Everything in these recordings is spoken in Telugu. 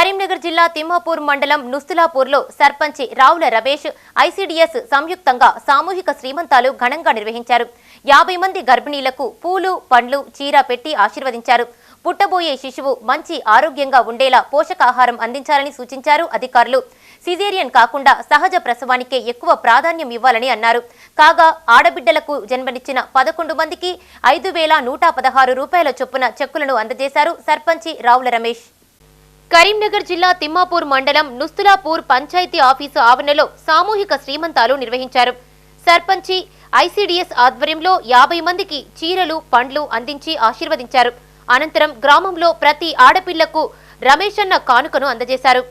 కరీంనగర్ జిల్లా తిమ్మాపూర్ మండలం నుస్తులాపూర్లో సర్పంచి రావుల రమేష్ ఐసీడీఎస్ సంయుక్తంగా సామూహిక శ్రీమంతాలు ఘనంగా నిర్వహించారు. యాభై మంది గర్భిణీలకు పూలు పండ్లు చీర పెట్టి ఆశీర్వదించారు. పుట్టబోయే శిశువు మంచి ఆరోగ్యంగా ఉండేలా పోషకాహారం అందించాలని సూచించారు అధికారులు. సిజేరియన్ కాకుండా సహజ ప్రసవానికే ఎక్కువ ప్రాధాన్యం ఇవ్వాలని అన్నారు. కాగా ఆడబిడ్డలకు జన్మనిచ్చిన పదకొండు మందికి ఐదు వేల నూట పదహారు రూపాయల చొప్పున చెక్కులను అందజేశారు సర్పంచి రావుల రమేష్. కరీంనగర్ జిల్లా తిమ్మాపూర్ మండలం నుస్తులాపూర్ పంచాయతీ ఆఫీసు ఆవరణలో సామూహిక శ్రీమంతాలు నిర్వహించారు. సర్పంచి ఐసీడీఎస్ ఆధ్వర్యంలో యాభై మందికి చీరలు పండ్లు అందించి ఆశీర్వదించారు. అనంతరం గ్రామంలో ప్రతి ఆడపిల్లకు అన్న కానుకను అందజేశారు.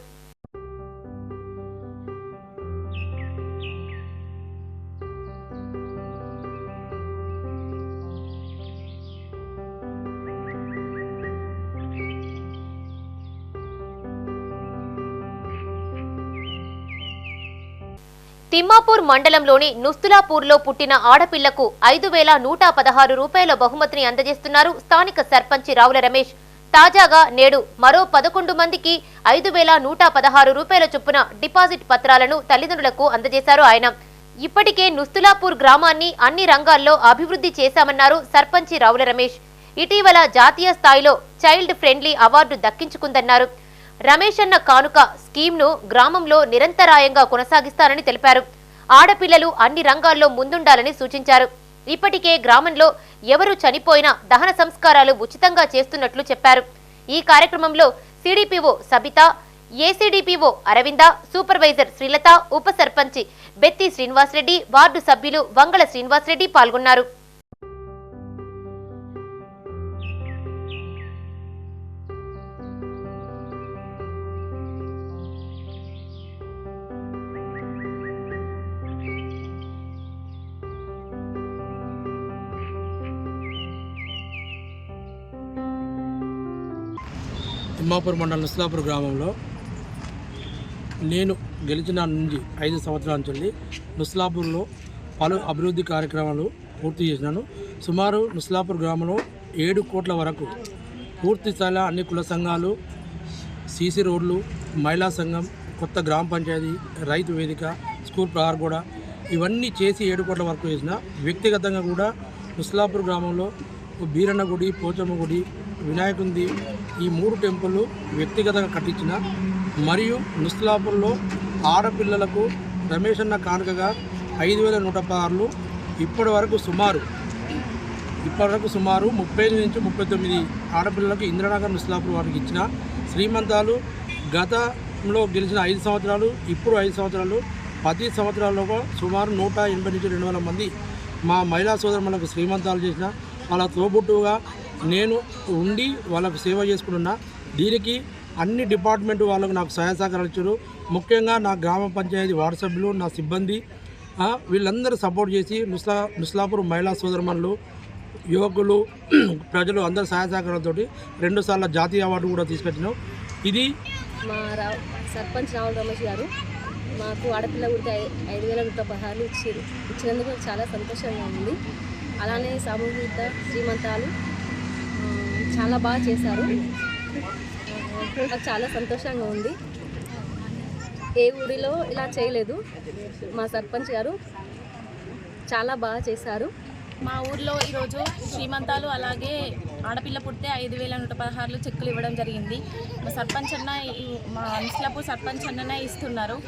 తిమ్మాపూర్ మండలంలోని నుస్తులాపూర్లో పుట్టిన ఆడపిల్లకు ఐదు వేల నూట పదహారు రూపాయల బహుమతిని అందజేస్తున్నారు స్థానిక సర్పంచి రావుల రమేష్. తాజాగా నేడు మరో పదకొండు మందికి ఐదు వేల నూట పదహారు రూపాయల చొప్పున డిపాజిట్ పత్రాలను తల్లిదండ్రులకు అందజేశారు ఆయన. ఇప్పటికే నుస్తులాపూర్ గ్రామాన్ని అన్ని రంగాల్లో అభివృద్ధి చేశామన్నారు సర్పంచి రావుల రమేష్. ఇటీవల జాతీయ స్థాయిలో చైల్డ్ ఫ్రెండ్లీ అవార్డు దక్కించుకుందన్నారు. రమేష్ అన్న కానుక స్కీమ్ను గ్రామంలో నిరంతరాయంగా కొనసాగిస్తారని తెలిపారు. ఆడపిల్లలు అన్ని రంగాల్లో ముందుండాలని సూచించారు. ఇప్పటికే గ్రామంలో ఎవరు చనిపోయినా దహన సంస్కారాలు ఉచితంగా చేస్తున్నట్లు చెప్పారు. ఈ కార్యక్రమంలో CDPO Sabitha ACDPO Aravinda supervisor Srilatha ఉప సర్పంచి బెత్తి శ్రీనివాసరెడ్డి వార్డు సభ్యులు వంగళ శ్రీనివాసరెడ్డి పాల్గొన్నారు. తిమ్మాపూర్ మండలం నుస్లాపూర్ గ్రామంలో నేను గెలిచిన నుంచి ఐదు సంవత్సరాల నుంచి నుస్లాపూర్లో పలు అభివృద్ధి కార్యక్రమాలు పూర్తి చేసినాను. సుమారు నుస్లాపూర్ గ్రామంలో ఏడు కోట్ల వరకు పూర్తి స్థాయిలో అన్ని కుల సంఘాలు సీసీ రోడ్లు మహిళా సంఘం కొత్త గ్రామ పంచాయతీ రైతు వేదిక స్కూల్ ప్రహార్ కూడా ఇవన్నీ చేసి ఏడు కోట్ల వరకు చేసిన. వ్యక్తిగతంగా కూడా ముస్లాపూర్ గ్రామంలో బీరన్న గుడి పోచమ్మ గుడి వినాయకుంది ఈ మూడు టెంపుల్ వ్యక్తిగతంగా కట్టించిన మరియు నుస్లాపూర్లో ఆడపిల్లలకు రమేష్ అన్న కానుకగా ఐదు వేల నూట పదహారులు ఇప్పటి వరకు సుమారు ఇప్పటివరకు సుమారు ముప్పై ఐదు నుంచి ముప్పై తొమ్మిది ఆడపిల్లలకు ఇంద్రనగర్ ముస్లాపూర్ వారికి ఇచ్చిన శ్రీమంతాలు గతంలో గెలిచిన ఐదు సంవత్సరాలు ఇప్పుడు ఐదు సంవత్సరాలు పది సంవత్సరాల్లో సుమారు నూట ఎనభై నుంచి రెండు వేల మంది మా మహిళా సోదరులకు శ్రీమంతాలు చేసిన వాళ్ళ తోబుట్టుగా నేను ఉండి వాళ్ళకు సేవ చేసుకుంటున్నా. దీనికి అన్ని డిపార్ట్మెంట్ వాళ్ళకు నాకు సహాయ సహకారాలు ఇచ్చారు. ముఖ్యంగా నా గ్రామ పంచాయతీ వార్డు సభ్యులు నా సిబ్బంది వీళ్ళందరూ సపోర్ట్ చేసి ముస్లా ముస్లాపూర్ మహిళా సోదరమణులు యువకులు ప్రజలు అందరు సహాయ సహకారంతో రెండు సార్లు జాతీయ అవార్డు కూడా తీసుకొచ్చినాం. ఇది మా రా సర్పంచ్ రావుల్ రమేష్ గారు మాకు ఆడపిల్ల గుడికి ఐదు వేల గుట్ట పదహారు ఇచ్చారు. ఇచ్చినందుకు చాలా సంతోషంగా ఉంది. అలానే సామూహిక శ్రీమంతాలు చాలా బాగా చేశారు. నాకు చాలా సంతోషంగా ఉంది. ఏ ఊరిలో ఇలా చేయలేదు. మా సర్పంచ్ గారు చాలా బాగా చేశారు. మా ఊర్లో ఈరోజు శ్రీమంతాలు అలాగే ఆడపిల్ల పుడితే ఐదు వేల నూట పదహారులు చెక్కులు ఇవ్వడం జరిగింది. మా సర్పంచ్ అన్న మా ముస్లాపూర్ సర్పంచ్ అన్ననే ఇస్తున్నారు.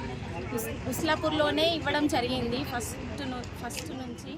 ముస్- ముస్లాపూర్లోనే ఇవ్వడం జరిగింది. ఫస్ట్ ఫస్ట్ నుంచి